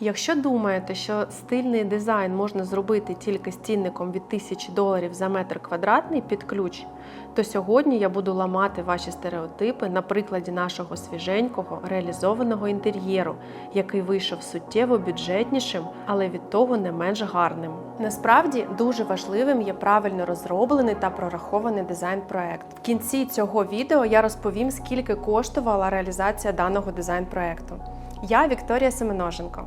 Якщо думаєте, що стильний дизайн можна зробити тільки з цінником від 1000 доларів за метр квадратний під ключ, то сьогодні я буду ламати ваші стереотипи на прикладі нашого свіженького реалізованого інтер'єру, який вийшов суттєво бюджетнішим, але від того не менш гарним. Насправді дуже важливим є правильно розроблений та прорахований дизайн-проект. В кінці цього відео я розповім, скільки коштувала реалізація даного дизайн-проекту. Я Вікторія Семеноженко,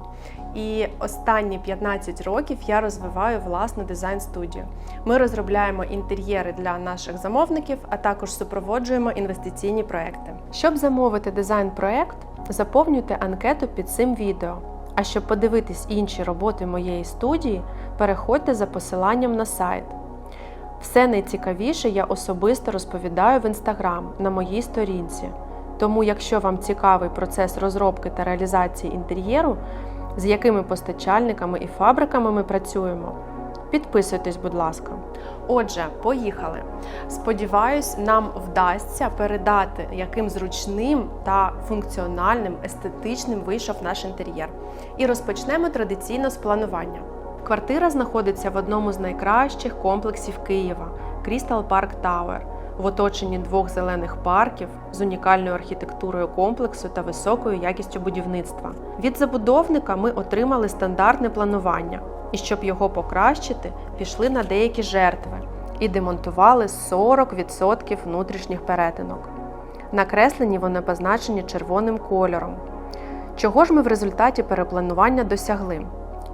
і останні 15 років я розвиваю власну дизайн-студію. Ми розробляємо інтер'єри для наших замовників, а також супроводжуємо інвестиційні проекти. Щоб замовити дизайн-проект, заповнюйте анкету під цим відео. А щоб подивитись інші роботи моєї студії, переходьте за посиланням на сайт. Все найцікавіше я особисто розповідаю в інстаграм на моїй сторінці. Тому, якщо вам цікавий процес розробки та реалізації інтер'єру, з якими постачальниками і фабриками ми працюємо, підписуйтесь, будь ласка. Отже, поїхали. Сподіваюсь, нам вдасться передати, яким зручним та функціональним, естетичним вийшов наш інтер'єр. І розпочнемо традиційно з планування. Квартира знаходиться в одному з найкращих комплексів Києва Crystal Park Tower в оточенні двох зелених парків з унікальною архітектурою комплексу та високою якістю будівництва. Від забудовника ми отримали стандартне планування, і щоб його покращити, пішли на деякі жертви і демонтували 40% внутрішніх перетинок. Накреслені вони позначені червоним кольором. Чого ж ми в результаті перепланування досягли?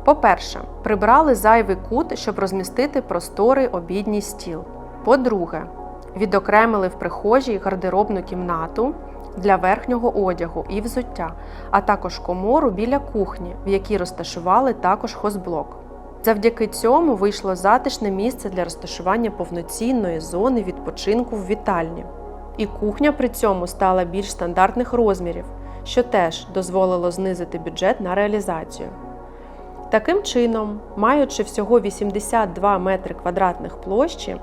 По-перше, прибрали зайвий кут, щоб розмістити просторий обідній стіл. По-друге, відокремили в прихожій гардеробну кімнату для верхнього одягу і взуття, а також комору біля кухні, в якій розташували також хозблок. Завдяки цьому вийшло затишне місце для розташування повноцінної зони відпочинку в вітальні. І кухня при цьому стала більш стандартних розмірів, що теж дозволило знизити бюджет на реалізацію. Таким чином, маючи всього 82 метри квадратних площі,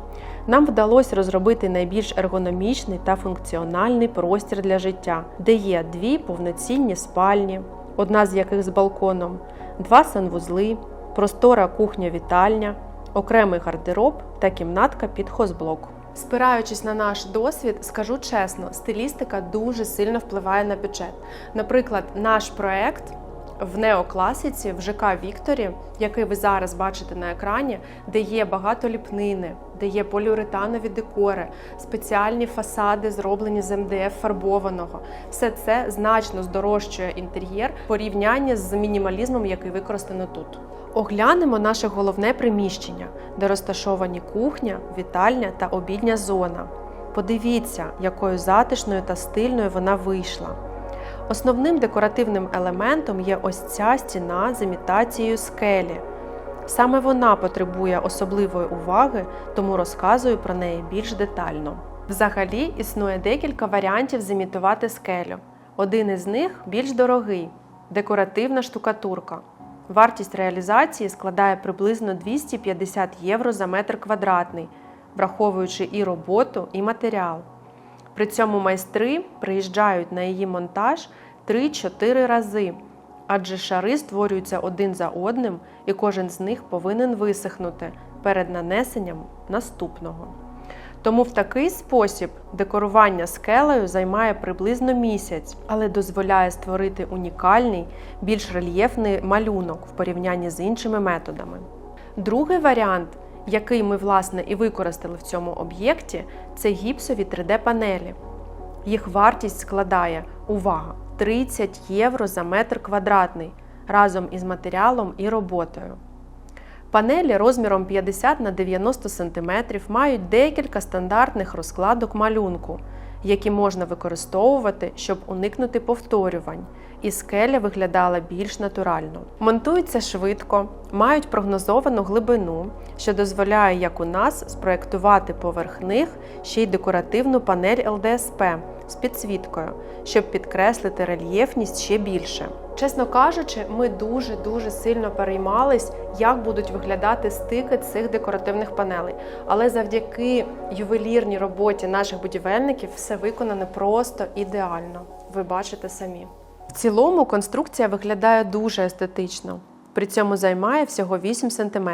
нам вдалося розробити найбільш ергономічний та функціональний простір для життя, де є дві повноцінні спальні, одна з яких з балконом, два санвузли, простора кухня-вітальня, окремий гардероб та кімнатка під хозблок. Спираючись на наш досвід, скажу чесно, стилістика дуже сильно впливає на бюджет. Наприклад, наш проект в неокласиці в ЖК Вікторі, який ви зараз бачите на екрані, де є багато ліпнини, де є поліуретанові декори, спеціальні фасади, зроблені з МДФ фарбованого. Все це значно здорожчує інтер'єр в порівнянні з мінімалізмом, який використано тут. Оглянемо наше головне приміщення, де розташовані кухня, вітальня та обідня зона. Подивіться, якою затишною та стильною вона вийшла. Основним декоративним елементом є ось ця стіна з імітацією скелі. Саме вона потребує особливої уваги, тому розказую про неї більш детально. Взагалі існує декілька варіантів зімітувати скелю. Один із них більш дорогий декоративна штукатурка. Вартість реалізації складає приблизно 250 євро за метр квадратний, враховуючи і роботу, і матеріал. При цьому майстри приїжджають на її монтаж 3-4 рази, адже шари створюються один за одним, і кожен з них повинен висохнути перед нанесенням наступного. Тому в такий спосіб декорування скелею займає приблизно місяць, але дозволяє створити унікальний, більш рельєфний малюнок в порівнянні з іншими методами. Другий варіант який ми власне і використали в цьому об'єкті, це гіпсові 3D-панелі. Їх вартість складає увага 30 євро за метр квадратний разом із матеріалом і роботою. Панелі розміром 50 на 90 см мають декілька стандартних розкладок малюнку, які можна використовувати, щоб уникнути повторювань, і скеля виглядала більш натурально. Монтуються швидко, мають прогнозовану глибину, що дозволяє, як у нас, спроектувати поверх них ще й декоративну панель ЛДСП з підсвіткою, щоб підкреслити рельєфність ще більше. Чесно кажучи, ми дуже-дуже сильно переймались, як будуть виглядати стики цих декоративних панелей. Але завдяки ювелірній роботі наших будівельників все виконано просто ідеально. Ви бачите самі. В цілому конструкція виглядає дуже естетично, при цьому займає всього 8 см.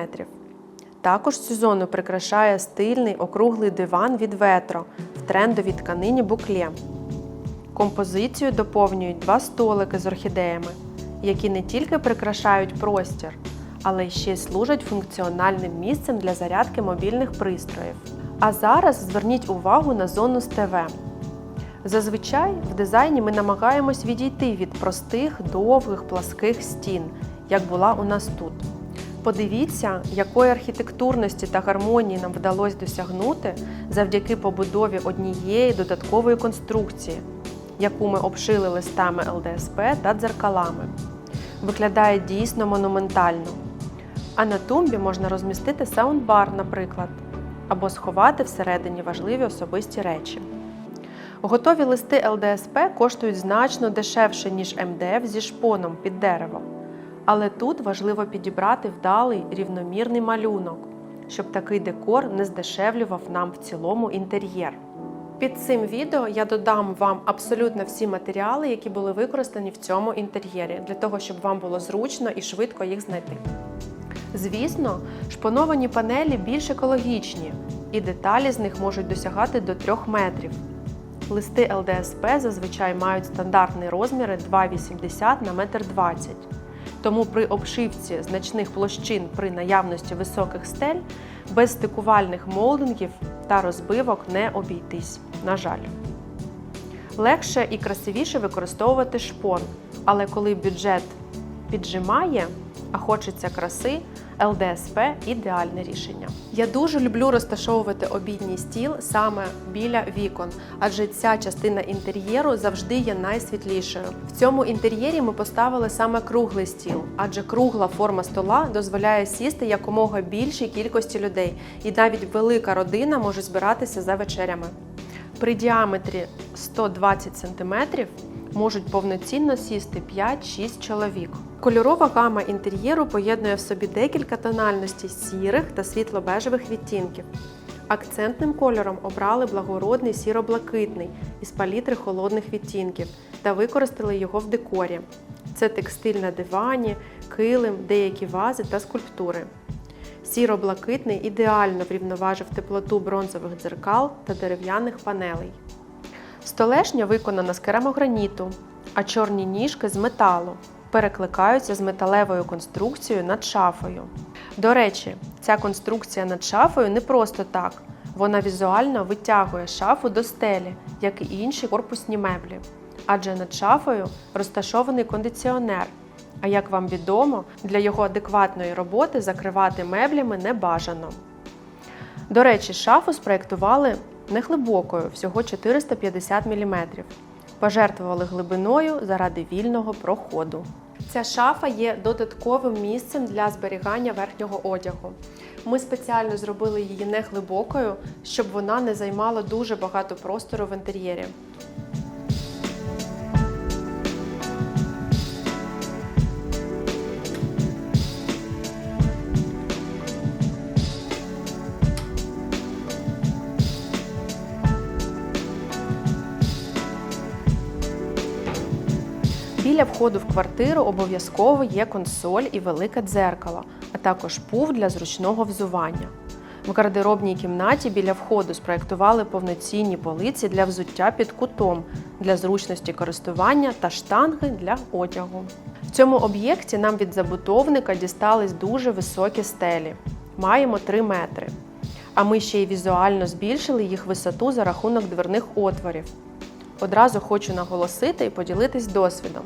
Також цю зону прикрашає стильний округлий диван від ветро в трендовій тканині буклє. Композицію доповнюють два столики з орхідеями, які не тільки прикрашають простір, але й ще й служать функціональним місцем для зарядки мобільних пристроїв. А зараз зверніть увагу на зону з ТВ. Зазвичай в дизайні ми намагаємось відійти від простих, довгих, пласких стін, як була у нас тут. Подивіться, якої архітектурності та гармонії нам вдалося досягнути завдяки побудові однієї додаткової конструкції, яку ми обшили листами ЛДСП та дзеркалами. Виглядає дійсно монументально. А на тумбі можна розмістити саундбар, наприклад, або сховати всередині важливі особисті речі. Готові листи ЛДСП коштують значно дешевше, ніж МДФ зі шпоном під деревом. Але тут важливо підібрати вдалий рівномірний малюнок, щоб такий декор не здешевлював нам в цілому інтер'єр. Під цим відео я додам вам абсолютно всі матеріали, які були використані в цьому інтер'єрі, для того, щоб вам було зручно і швидко їх знайти. Звісно, шпоновані панелі більш екологічні, і деталі з них можуть досягати до 3 метрів. Листи ЛДСП зазвичай мають стандартні розміри 2,80 на 1,20 м. Тому при обшивці значних площин при наявності високих стель без стикувальних молдингів та розбивок не обійтись, на жаль. Легше і красивіше використовувати шпон, але коли бюджет піджимає, а хочеться краси, ЛДСП ідеальне рішення. Я дуже люблю розташовувати обідній стіл саме біля вікон, адже ця частина інтер'єру завжди є найсвітлішою. В цьому інтер'єрі ми поставили саме круглий стіл, адже кругла форма стола дозволяє сісти якомога більшій кількості людей, і навіть велика родина може збиратися за вечерями. При діаметрі 120 см можуть повноцінно сісти 5-6 чоловік. Кольорова гама інтер'єру поєднує в собі декілька тональностей сірих та світло-бежевих відтінків. Акцентним кольором обрали благородний сіро-блакитний із палітри холодних відтінків та використали його в декорі. Це текстиль на дивані, килим, деякі вази та скульптури. Сіро-блакитний ідеально врівноважив теплоту бронзових дзеркал та дерев'яних панелей. Столешня виконана з керамограніту, а чорні ніжки з металу перекликаються з металевою конструкцією над шафою. До речі, ця конструкція над шафою не просто так. Вона візуально витягує шафу до стелі, як і інші корпусні меблі. Адже над шафою розташований кондиціонер. А як вам відомо, для його адекватної роботи закривати меблями не бажано. До речі, шафу спроєктували неглибокою, всього 450 мм. Пожертвували глибиною заради вільного проходу. Ця шафа є додатковим місцем для зберігання верхнього одягу. Ми спеціально зробили її неглибокою, щоб вона не займала дуже багато простору в інтер'єрі. Біля входу в квартиру обов'язково є консоль і велике дзеркало, а також пуф для зручного взування. В гардеробній кімнаті біля входу спроєктували повноцінні полиці для взуття під кутом для зручності користування та штанги для одягу. В цьому об'єкті нам від забудовника дістались дуже високі стелі. Маємо 3 метри. А ми ще й візуально збільшили їх висоту за рахунок дверних отворів. Одразу хочу наголосити і поділитись досвідом.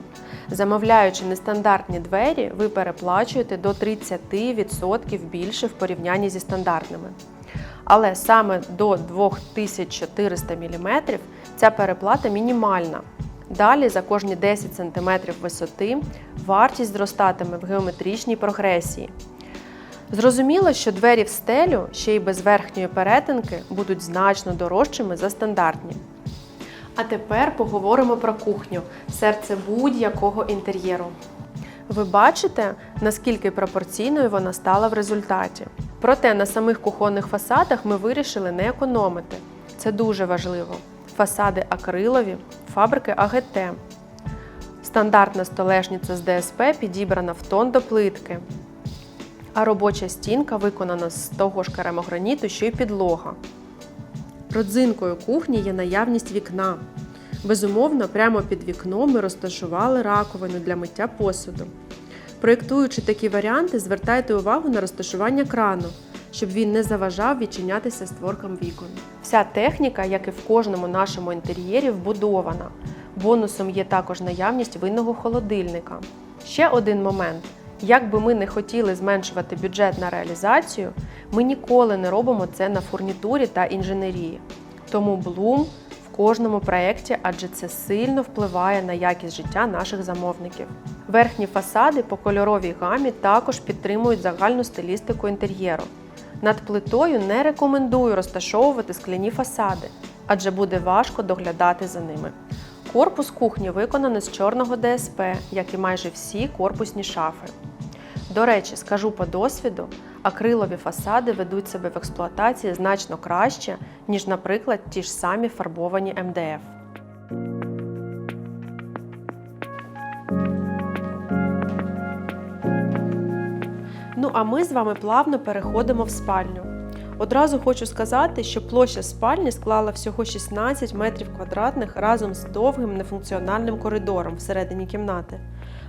Замовляючи нестандартні двері, ви переплачуєте до 30% більше в порівнянні зі стандартними. Але саме до 2400 мм ця переплата мінімальна. Далі за кожні 10 см висоти вартість зростатиме в геометричній прогресії. Зрозуміло, що двері в стелю ще й без верхньої перетинки будуть значно дорожчими за стандартні. А тепер поговоримо про кухню серце будь-якого інтер'єру. Ви бачите, наскільки пропорційною вона стала в результаті. Проте на самих кухонних фасадах ми вирішили не економити. Це дуже важливо. Фасади акрилові, фабрики АГТ. Стандартна столешниця з ДСП підібрана в тон до плитки, а робоча стінка виконана з того ж керамограніту, що й підлога. Родзинкою кухні є наявність вікна. Безумовно, прямо під вікном ми розташували раковину для миття посуду. Проєктуючи такі варіанти, звертайте увагу на розташування крану, щоб він не заважав відчинятися створкам вікон. Вся техніка, як і в кожному нашому інтер'єрі, вбудована. Бонусом є також наявність винного холодильника. Ще один момент. Як би ми не хотіли зменшувати бюджет на реалізацію, ми ніколи не робимо це на фурнітурі та інженерії. Тому Bloom в кожному проєкті, адже це сильно впливає на якість життя наших замовників. Верхні фасади по кольоровій гамі також підтримують загальну стилістику інтер'єру. Над плитою не рекомендую розташовувати скляні фасади, адже буде важко доглядати за ними. Корпус кухні виконаний з чорного ДСП, як і майже всі корпусні шафи. До речі, скажу по досвіду, акрилові фасади ведуть себе в експлуатації значно краще, ніж, наприклад, ті ж самі фарбовані МДФ. Ну а ми з вами плавно переходимо в спальню. Одразу хочу сказати, що площа спальні склала всього 16 метрів квадратних разом з довгим нефункціональним коридором всередині кімнати.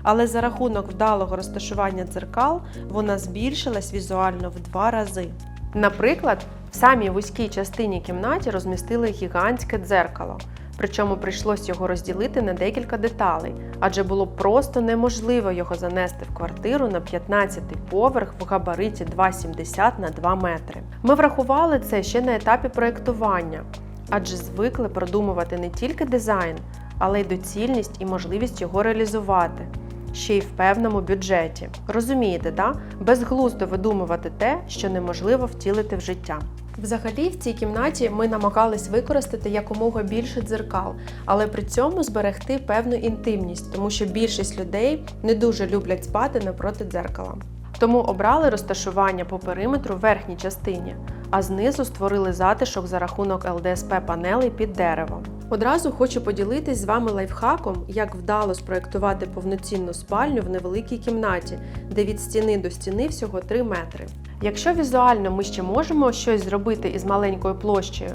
Але за рахунок вдалого розташування дзеркал вона збільшилась візуально в два рази. Наприклад, в самій вузькій частині кімнаті розмістили гігантське дзеркало. Причому прийшлось його розділити на декілька деталей, адже було просто неможливо його занести в квартиру на 15-й поверх в габариті 2,70 на 2 метри. Ми врахували це ще на етапі проєктування, адже звикли продумувати не тільки дизайн, але й доцільність і можливість його реалізувати. Ще й в певному бюджеті. Розумієте, да? безглуздо видумувати те, що неможливо втілити в життя. Взагалі, в цій кімнаті ми намагались використати якомога більше дзеркал, але при цьому зберегти певну інтимність, тому що більшість людей не дуже люблять спати напроти дзеркала. Тому обрали розташування по периметру в верхній частині, а знизу створили затишок за рахунок ЛДСП панелей під деревом. Одразу хочу поділитись з вами лайфхаком, як вдало спроектувати повноцінну спальню в невеликій кімнаті, де від стіни до стіни всього 3 метри. Якщо візуально ми ще можемо щось зробити із маленькою площею,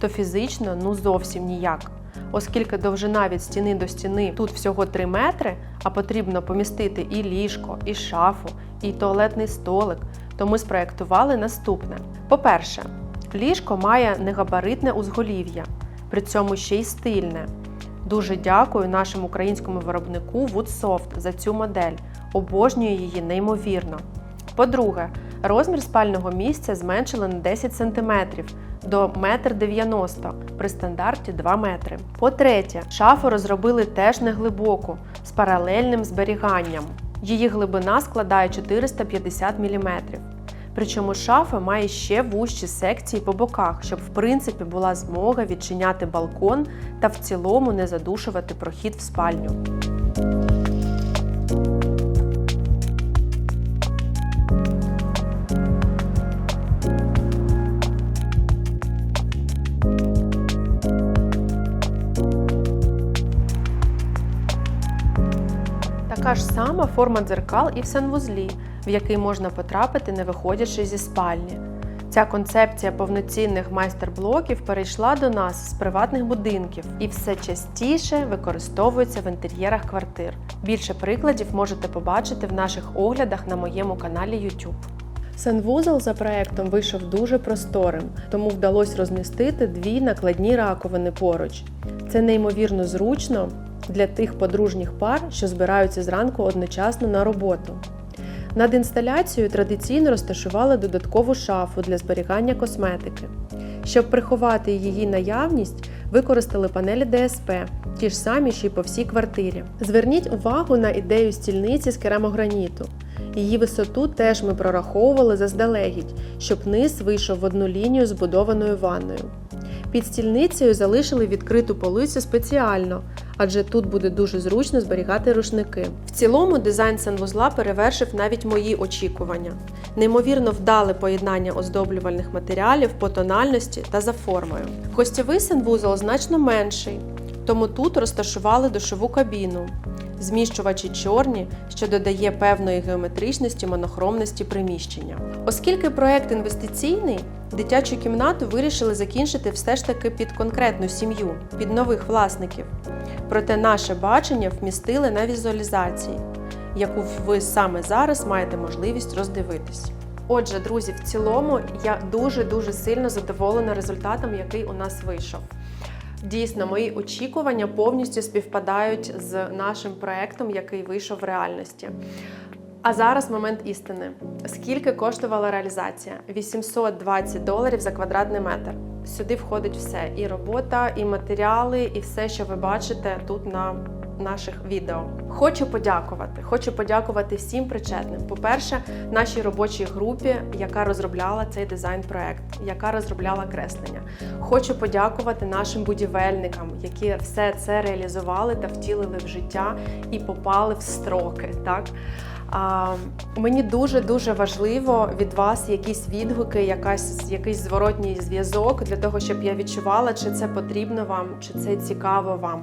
то фізично ну зовсім ніяк. Оскільки довжина від стіни до стіни тут всього 3 метри, а потрібно помістити і ліжко, і шафу, і туалетний столик, то ми спроєктували наступне. По-перше, ліжко має негабаритне узголів'я, при цьому ще й стильне. Дуже дякую нашому українському виробнику Woodsoft за цю модель. Обожнюю її неймовірно. По-друге, розмір спального місця зменшили на 10 см до 1,90 м при стандарті 2 метри. По-третє, шафу розробили теж неглибоку з паралельним зберіганням. Її глибина складає 450 мм. Причому шафа має ще вужчі секції по боках, щоб в принципі була змога відчиняти балкон та в цілому не задушувати прохід в спальню. Така ж сама форма дзеркал і в санвузлі, в який можна потрапити, не виходячи зі спальні. Ця концепція повноцінних майстер-блоків перейшла до нас з приватних будинків і все частіше використовується в інтер'єрах квартир. Більше прикладів можете побачити в наших оглядах на моєму каналі YouTube. Санвузол за проектом вийшов дуже просторим, тому вдалося розмістити дві накладні раковини поруч. Це неймовірно зручно для тих подружніх пар, що збираються зранку одночасно на роботу. Над інсталяцією традиційно розташували додаткову шафу для зберігання косметики. Щоб приховати її наявність, використали панелі ДСП, ті ж самі, що й по всій квартирі. Зверніть увагу на ідею стільниці з керамограніту. Її висоту теж ми прораховували заздалегідь, щоб низ вийшов в одну лінію з будованою ванною. Під стільницею залишили відкриту полицю спеціально, адже тут буде дуже зручно зберігати рушники. В цілому дизайн санвузла перевершив навіть мої очікування. Неймовірно вдале поєднання оздоблювальних матеріалів по тональності та за формою. Гостєвий санвузол значно менший, тому тут розташували душову кабіну. Зміщувачі чорні, що додає певної геометричності, монохромності приміщення. Оскільки проект інвестиційний, дитячу кімнату вирішили закінчити все ж таки під конкретну сім'ю, під нових власників. Проте наше бачення вмістили на візуалізації, яку ви саме зараз маєте можливість роздивитись. Отже, друзі, в цілому я дуже дуже сильно задоволена результатом, який у нас вийшов. Дійсно, мої очікування повністю співпадають з нашим проектом, який вийшов в реальності. А зараз момент істини. Скільки коштувала реалізація? 820 доларів за квадратний метр. Сюди входить все: і робота, і матеріали, і все, що ви бачите тут на наших відео. Хочу подякувати. Хочу подякувати всім причетним. По-перше, нашій робочій групі, яка розробляла цей дизайн-проект, яка розробляла креслення. Хочу подякувати нашим будівельникам, які все це реалізували та втілили в життя і попали в строки. Так а, мені дуже дуже важливо від вас якісь відгуки, якась якийсь зворотній зв'язок для того, щоб я відчувала, чи це потрібно вам, чи це цікаво вам.